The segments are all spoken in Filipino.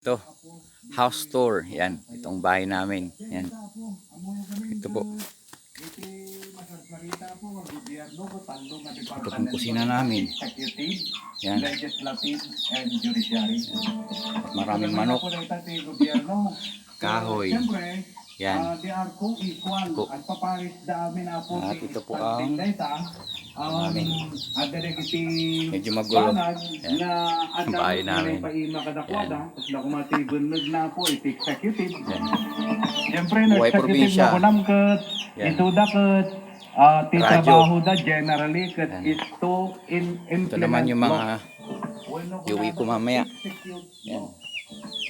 Ito, house tour. Yan, itong bahay namin. Yan. Ito po. Ito pong kusina namin. Yan. Maraming manok. Kahoy. Yan. ah, they are co-equal. Co- At paparit dami na po At ito po ang ang namin. ang delegati Medyo magulo. na Ang bahay namin. paima kadakwada tapos na kumatibunod na po iti executive Yan. Siyempre Buhay na executive probinsya. na kunam kat Yan. ito da kat ah, ti Radyo. trabaho da generally kat Yan. is to in Ito implement naman yung mga iuwi ko mamaya. Yan.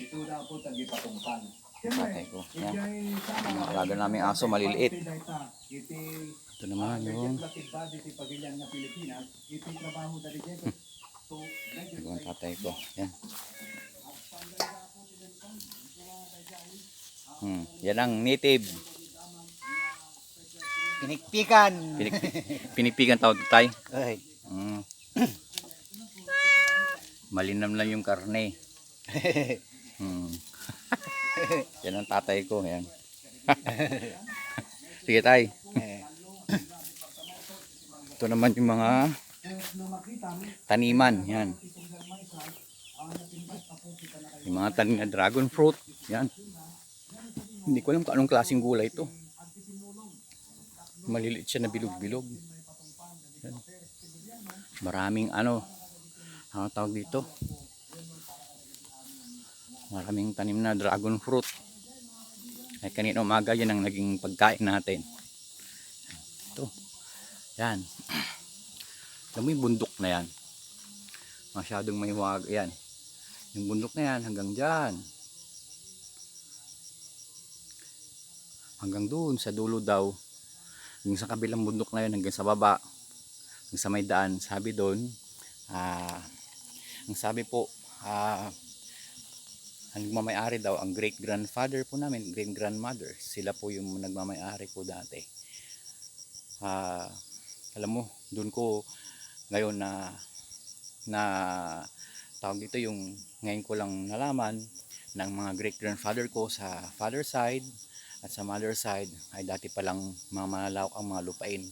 Ito na po tagipatungkan. Patay ko. Yan. Na- alaga naming aso maliliit. Ito naman yung. So, Ito ang tatay ko. Yan. Hmm. Yan ang native. Pinikpikan. Pinik pinipigan tawag tay. Ay. Hmm. Malinam lang yung karne. Hmm. Yan ang tatay ko. Yan. Sige tay. Ito naman yung mga taniman. Yan. Yung mga tanim na dragon fruit. Yan. Hindi ko alam kung anong klaseng gulay ito. Maliliit siya na bilog-bilog. Maraming ano. Ano tawag dito? Maraming tanim na dragon fruit. Ay kanina umaga yan ang naging pagkain natin. Ito. Yan. Alam mo yung bundok na yan. Masyadong may huwag. Yan. Yung bundok na yan hanggang dyan. Hanggang doon sa dulo daw. Yung sa kabilang bundok na yun hanggang sa baba. Hanggang sa may daan. Sabi doon. Ah, ang sabi po. Ah, ang nagmamayari daw ang great grandfather po namin, great grandmother. Sila po yung nagmamayari po dati. Ah, alam mo, doon ko ngayon na na tawag dito yung ngayon ko lang nalaman ng mga great grandfather ko sa father side at sa mother side ay dati palang mga malalawak ang mga lupain.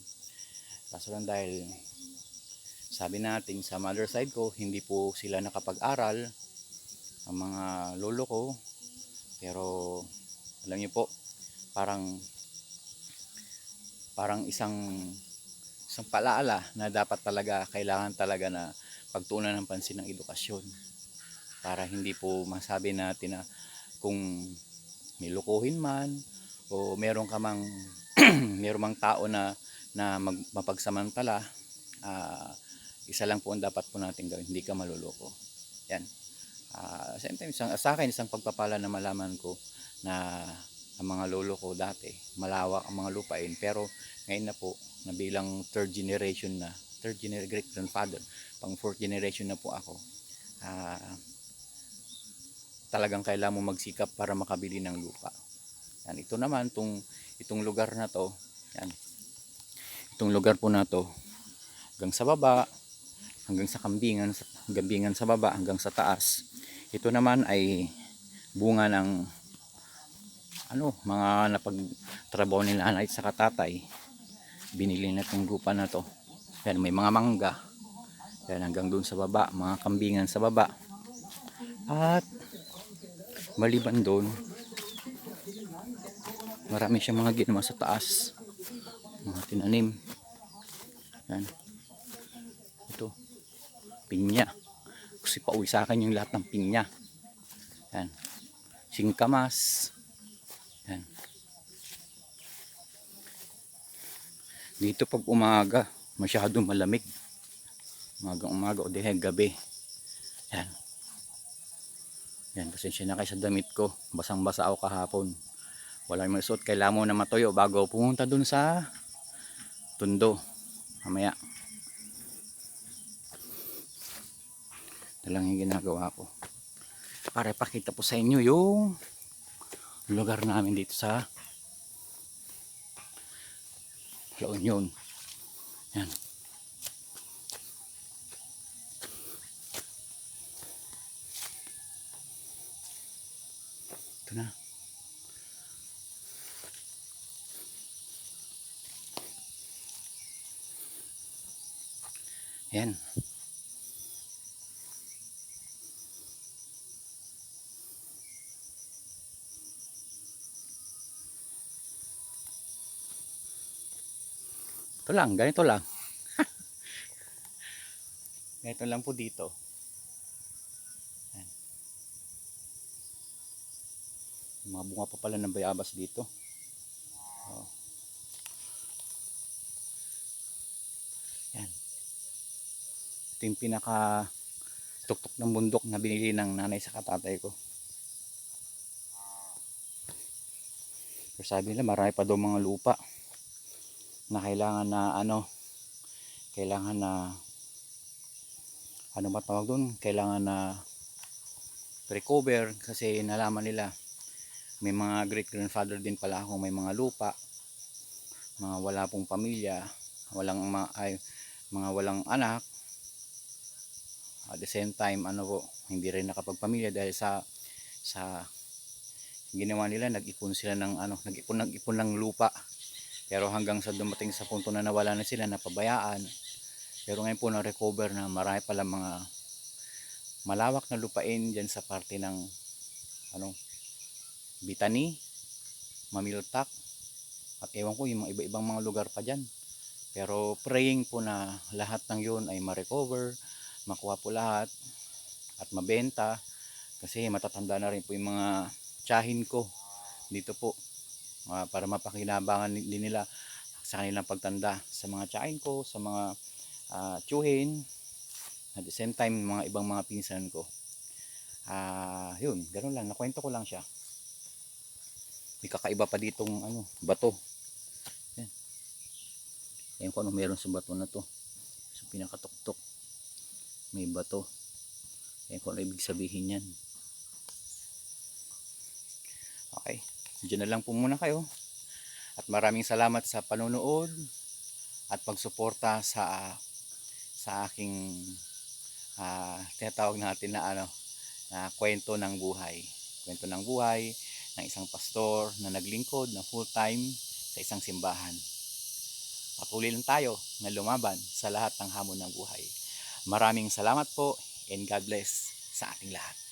Kaso lang dahil sabi natin sa mother side ko hindi po sila nakapag-aral ang mga lolo ko. Pero alam niyo po parang parang isang isang palaala na dapat talaga kailangan talaga na pagtuunan ng pansin ng edukasyon. Para hindi po masabi natin na kung may lukuhin man o meron ka mang meron mang tao na na mag, mapagsamantala ah, isa lang po ang dapat po natin gawin. Hindi ka maluloko. Yan Ah, same time isang, sa akin isang pagpapala na malaman ko na ang mga lolo ko dati malawak ang mga lupain pero ngayon na po na bilang third generation na third generation great grandfather pang fourth generation na po ako ah, talagang kailangan mo magsikap para makabili ng lupa. Yan ito naman tong itong lugar na to yan. Itong lugar po na to hanggang sa baba hanggang sa kambingan gambingan sa baba hanggang sa taas ito naman ay bunga ng ano mga napagtrabaho ni nanay sa katatay binili na itong lupa na to. Yan may mga mangga. Yan hanggang doon sa baba mga kambingan sa baba. At maliban doon marami siyang mga ginawa sa taas. Mga tinanim. Yan. Ito pinya kasi pauwi sa akin yung lahat ng pinya yan. Singkamas. Yan. Dito pag umaga masyadong malamig. Umaga umaga o dihe gabi. Yan. Yan pasensya na kayo sa damit ko. Basang basa ako kahapon. Wala yung suot. Kailangan mo na matuyo bago pumunta dun sa tundo. Mamaya na lang yung ginagawa ko para ipakita po sa inyo yung lugar namin dito sa La Union yan Ito na. Yan. Ito lang, ganito lang. ganito lang po dito. Yan. Mga bunga pa pala ng bayabas dito. Oh. Yan. Ito yung pinaka tuktok ng bundok na binili ng nanay sa katatay ko. Pero sabi nila marami pa daw mga lupa na kailangan na ano kailangan na ano ba tawag doon kailangan na recover kasi nalaman nila may mga great grandfather din pala ako may mga lupa mga wala pong pamilya walang ma- ay, mga walang anak. At the same time ano po hindi rin nakapagpamilya dahil sa sa ginawa nila nag-ipon sila ng ano nag-ipon nag-ipon ng lupa pero hanggang sa dumating sa punto na nawala na sila, napabayaan. Pero ngayon po na-recover na marami pala mga malawak na lupain dyan sa parte ng ano, Bitani, Mamiltak, at ewan ko yung mga iba-ibang mga lugar pa dyan. Pero praying po na lahat ng yun ay ma-recover, makuha po lahat, at mabenta. Kasi matatanda na rin po yung mga tsahin ko dito po Para mapakinabangan din nila sa kanilang pagtanda sa mga tsahin ko, sa mga ah, tsuhin, at the same time mga ibang mga pinsan ko. Ah, yun, ganun lang, nakwento ko lang siya. May kakaiba pa ditong ano, bato. Yan. Yan kung ano meron sa bato na to. Sa pinakatuktok. May bato. Yan kung ano ibig sabihin yan. Okay. Diyan na lang po muna kayo. At maraming salamat sa panonood at pagsuporta sa sa aking ah, tinatawag natin na ano na kwento ng buhay. Kwento ng buhay ng isang pastor na naglingkod na full time sa isang simbahan. Patuloy lang tayo na lumaban sa lahat ng hamon ng buhay. Maraming salamat po and God bless sa ating lahat.